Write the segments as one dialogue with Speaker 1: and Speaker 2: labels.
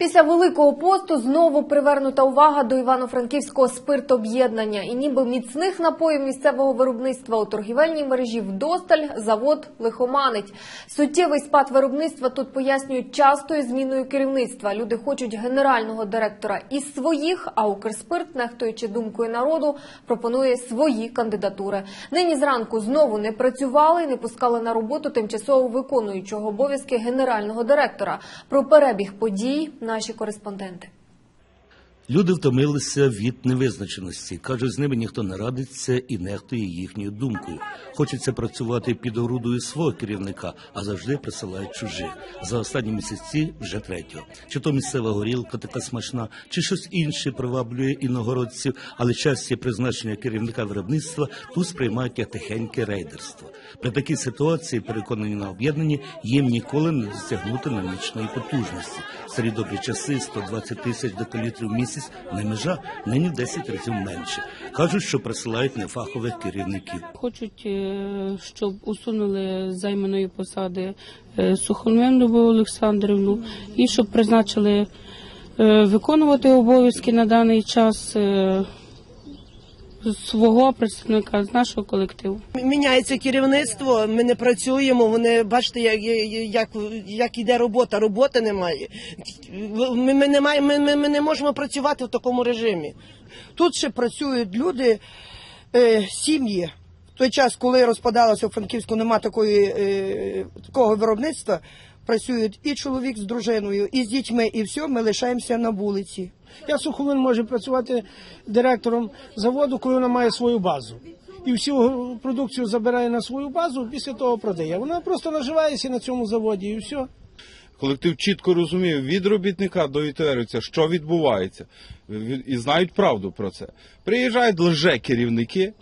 Speaker 1: Після великого посту знову привернута увага до івано-франківського спиртоб'єднання. І ніби міцних напоїв місцевого виробництва у торгівельній мережі вдосталь завод лихоманить. Суттєвий спад виробництва тут пояснюють частою зміною керівництва. Люди хочуть генерального директора із своїх, а Укрспирт, нехтуючи думкою народу, пропонує свої кандидатури. Нині зранку знову не працювали і не пускали на роботу тимчасово виконуючого обов'язки генерального директора. Про перебіг подій наші кореспонденти.
Speaker 2: Люди втомилися від невизначеності. кажуть, з ними ніхто не радиться і нехтує їхньою думкою. Хочеться працювати під орудою свого керівника, а завжди присилають чужих. За останні місяці вже третього. Чи то місцева горілка така смачна, чи щось інше приваблює іногородців, але часті призначення керівника виробництва тут сприймають як тихеньке рейдерство. При такій ситуації, переконані на об'єднанні, їм ніколи не досягнути намічної потужності. Старі добрі часи 120 тисяч декалітрів в місяць не межа, нині в 10 разів менше. Кажуть, що присилають нефахових керівників.
Speaker 3: Хочуть, е, щоб усунули займаної посади е, Олександрівну і щоб призначили е, виконувати обов'язки на даний час свого представника з нашого колективу.
Speaker 4: Міняється керівництво, ми не працюємо. Вони бачите, як, як, як іде робота. Роботи немає. Ми, ми, не маємо, ми, ми, не можемо працювати в такому режимі.
Speaker 5: Тут ще працюють люди, е, сім'ї. В той час, коли розпадалося у Франківську, нема такої, е, такого виробництва, працюють і чоловік з дружиною, і з дітьми, і все, ми лишаємося на вулиці.
Speaker 6: Я Суховин може працювати директором заводу, коли вона має свою базу. І всю продукцію забирає на свою базу, після того продає. Вона просто наживається на цьому заводі і все.
Speaker 7: Колектив чітко розуміє від робітника до вітерівця, що відбувається, і знають правду про це. Приїжджають лже керівники,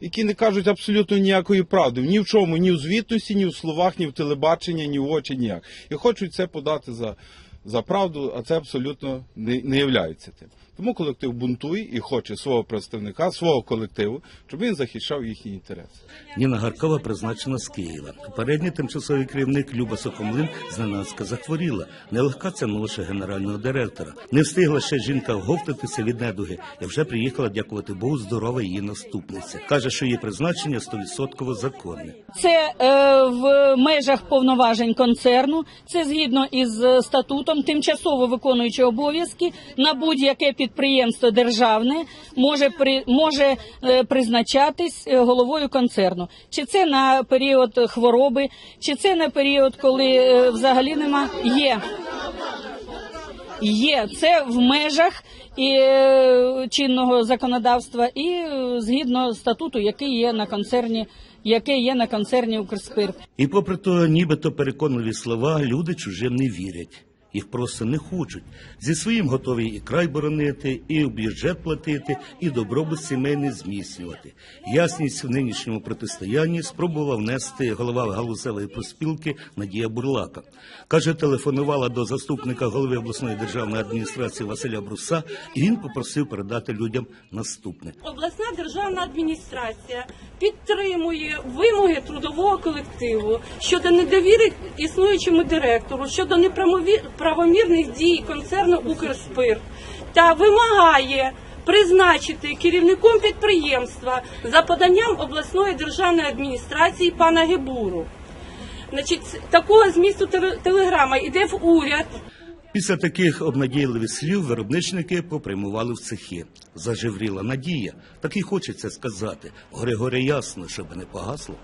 Speaker 7: які не кажуть абсолютно ніякої правди ні в чому, ні в звітності, ні в словах, ні в телебаченні, ні в очі, ніяк. І хочуть це подати за, за правду, а це абсолютно не, не являється тим. Тому колектив бунтує і хоче свого представника, свого колективу, щоб він захищав їхні інтереси.
Speaker 2: Ніна Гаркова призначена з Києва. Попередній тимчасовий керівник Люба Сокомлин зненацька захворіла. Нелегка це молодша генерального директора. Не встигла ще жінка вговтатися від недуги і вже приїхала, дякувати Богу, здорова її наступниця. Каже, що її призначення 100% законне.
Speaker 8: Це е, в межах повноважень концерну. Це згідно із е, статутом, тимчасово виконуючи обов'язки на будь-яке підприємство державне може при може е, призначатись е, головою концерну. Чи це на період хвороби, чи це на період, коли е, взагалі нема є. Є це в межах і чинного законодавства, і згідно статуту, який є на концерні, яке є на концерні Укрспирт.
Speaker 2: І попри то, нібито переконливі слова, люди чужим не вірять. Їх просто не хочуть. Зі своїм готові і край боронити, і в бюджет платити, і добробут сімейний зміцнювати. Ясність в нинішньому протистоянні спробував внести голова галузевої проспілки Надія Бурлака. Каже, телефонувала до заступника голови обласної державної адміністрації Василя Бруса, і він попросив передати людям наступне.
Speaker 9: Обласна державна адміністрація підтримує вимоги трудового колективу щодо недовіри існуючому директору, щодо неправомірних дій концерну Укрспирт та вимагає призначити керівником підприємства за поданням обласної державної адміністрації пана Гебуру. Значить, такого змісту телеграма йде в уряд.
Speaker 2: Після таких обнадійливих слів виробничники попрямували в цехи. Зажевріла надія. Так і хочеться сказати. Горе ясно, щоб не погасло.